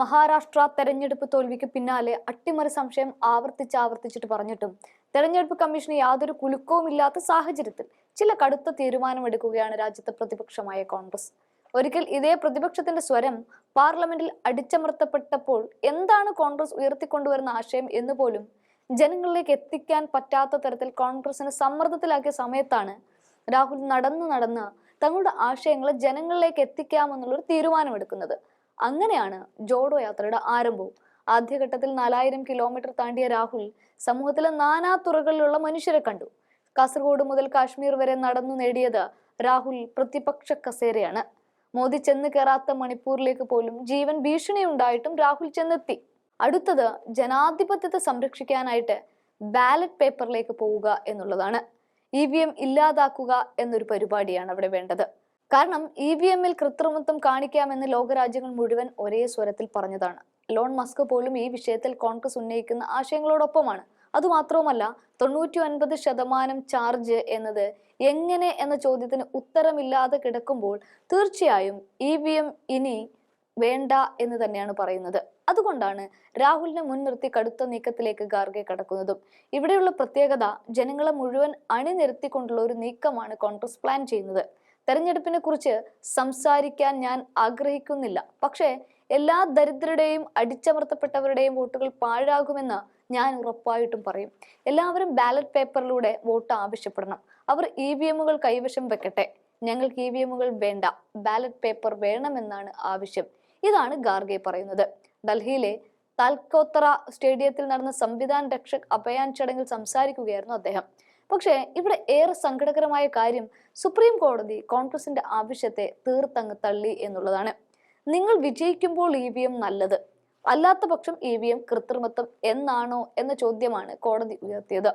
മഹാരാഷ്ട്ര തെരഞ്ഞെടുപ്പ് തോൽവിക്ക് പിന്നാലെ അട്ടിമറി സംശയം ആവർത്തിച്ച് ആവർത്തിച്ചിട്ട് പറഞ്ഞിട്ടും തെരഞ്ഞെടുപ്പ് കമ്മീഷന് യാതൊരു കുലുക്കവുമില്ലാത്ത സാഹചര്യത്തിൽ ചില കടുത്ത തീരുമാനമെടുക്കുകയാണ് രാജ്യത്തെ പ്രതിപക്ഷമായ കോൺഗ്രസ്. ഒരിക്കൽ ഇതേ പ്രതിപക്ഷത്തിന്റെ സ്വരം പാർലമെന്റിൽ അടിച്ചമർത്തപ്പെട്ടപ്പോൾ എന്താണ് കോൺഗ്രസ് ഉയർത്തിക്കൊണ്ടുവരുന്ന ആശയം എന്ന് പോലും ജനങ്ങളിലേക്ക് എത്തിക്കാൻ പറ്റാത്ത തരത്തിൽ കോൺഗ്രസിനെ സമ്മർദ്ദത്തിലാക്കിയ സമയത്താണ് രാഹുൽ നടന്നു നടന്ന് തങ്ങളുടെ ആശയങ്ങൾ ജനങ്ങളിലേക്ക് എത്തിക്കാമെന്നുള്ളൊരു തീരുമാനമെടുക്കുന്നത്. അങ്ങനെയാണ് ജോഡോ യാത്രയുടെ ആരംഭവും. ആദ്യഘട്ടത്തിൽ നാലായിരം കിലോമീറ്റർ താണ്ടിയ രാഹുൽ സമൂഹത്തിലെ നാനാ തുറകളിലുള്ള മനുഷ്യരെ കണ്ടു. കാസർഗോഡ് മുതൽ കാശ്മീർ വരെ നടന്നു നേടിയത് രാഹുൽ പ്രതിപക്ഷ കസേരയാണ്. മോദി ചെന്ന് കയറാത്ത മണിപ്പൂരിലേക്ക് പോലും ജീവൻ ഭീഷണി ഉണ്ടായിട്ടും രാഹുൽ ചെന്നെത്തി. അടുത്തത് ജനാധിപത്യത്തെ സംരക്ഷിക്കാനായിട്ട് ബാലറ്റ് പേപ്പറിലേക്ക് പോവുക എന്നുള്ളതാണ്. ഇ വി എം ഇല്ലാതാക്കുക എന്നൊരു പരിപാടിയാണ് അവിടെ വേണ്ടത്. കാരണം ഇ വി എമ്മിൽ കൃത്രിമത്വം കാണിക്കാമെന്ന് ലോകരാജ്യങ്ങൾ മുഴുവൻ ഒരേ സ്വരത്തിൽ പറഞ്ഞതാണ്. ലോൺ മസ്ക് പോലും ഈ വിഷയത്തിൽ കോൺഗ്രസ് ഉന്നയിക്കുന്ന ആശയങ്ങളോടൊപ്പമാണ്. അതുമാത്രവുമല്ല തൊണ്ണൂറ്റി ഒൻപത് ശതമാനം ചാർജ് എന്നത് എങ്ങനെ എന്ന ചോദ്യത്തിന് ഉത്തരമില്ലാതെ കിടക്കുമ്പോൾ തീർച്ചയായും ഇ വി എം ഇനി വേണ്ട എന്ന് തന്നെയാണ് പറയുന്നത്. അതുകൊണ്ടാണ് രാഹുലിനെ മുൻനിർത്തി കടുത്ത നീക്കത്തിലേക്ക് ഗാർഗെ കടക്കുന്നതും. ഇവിടെയുള്ള പ്രത്യേകത ജനങ്ങളെ മുഴുവൻ അണിനിരത്തിക്കൊണ്ടുള്ള ഒരു നീക്കമാണ് കോൺഗ്രസ് പ്ലാൻ ചെയ്യുന്നത്. തെരഞ്ഞെടുപ്പിനെ കുറിച്ച് സംസാരിക്കാൻ ഞാൻ ആഗ്രഹിക്കുന്നില്ല. പക്ഷേ എല്ലാ ദരിദ്രരുടെയും അടിച്ചമർത്തപ്പെട്ടവരുടെയും വോട്ടുകൾ പാഴാകുമെന്ന് ഞാൻ ഉറപ്പായിട്ടും പറയും. എല്ലാവരും ബാലറ്റ് പേപ്പറിലൂടെ വോട്ട് ആവശ്യപ്പെടണം. അവർ ഇ വി എമ്മുകൾ കൈവശം വെക്കട്ടെ. ഞങ്ങൾക്ക് ഇ വി എമ്മുകൾ വേണ്ട. ബാലറ്റ് പേപ്പർ വേണമെന്നാണ് ആവശ്യം. ഇതാണ് ഗാർഗെ പറയുന്നത്. ഡൽഹിയിലെ താൽക്കോത്തറ സ്റ്റേഡിയത്തിൽ നടന്ന സംവിധാൻ രക്ഷക് അഭയാൻ ചടങ്ങിൽ സംസാരിക്കുകയായിരുന്നു അദ്ദേഹം. പക്ഷേ ഇവിടെ ഏറെ സങ്കടകരമായ കാര്യം സുപ്രീം കോടതി കോൺഗ്രസിന്റെ ആവശ്യത്തെ തീർത്തങ്ങ് തള്ളി എന്നുള്ളതാണ്. നിങ്ങൾ വിജയിക്കുമ്പോൾ ഇ വി എം നല്ലത് അല്ലാത്ത പക്ഷം ഇ വി എം കൃത്രിമത്വം എന്നാണോ എന്ന ചോദ്യമാണ് കോടതി ഉയർത്തിയത്.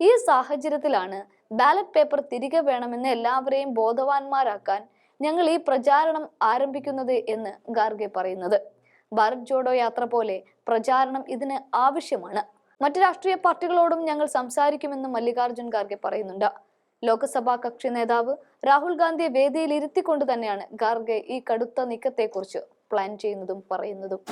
ഈ സാഹചര്യത്തിലാണ് ബാലറ്റ് പേപ്പർ തിരികെ വേണമെന്ന് എല്ലാവരെയും ബോധവാന്മാരാക്കാൻ ഞങ്ങൾ ഈ പ്രചാരണം ആരംഭിക്കുന്നത് എന്ന് ഗാർഗെ പറയുന്നത്. ഭാരത് ജോഡോ യാത്ര പോലെ പ്രചാരണം ഇതിന് ആവശ്യമാണ്. മറ്റു രാഷ്ട്രീയ പാർട്ടികളോടും ഞങ്ങൾ സംസാരിക്കുമെന്നും മല്ലികാർജുൻ ഖാർഗെ പറയുന്നുണ്ട്. ലോക്സഭാ കക്ഷി നേതാവ് രാഹുൽ ഗാന്ധിയെ വേദിയിൽ ഇരുത്തിക്കൊണ്ട് തന്നെയാണ് ഖാർഗെ ഈ കടുത്ത നീക്കത്തെക്കുറിച്ച് പ്ലാൻ ചെയ്യുന്നതും പറയുന്നതും.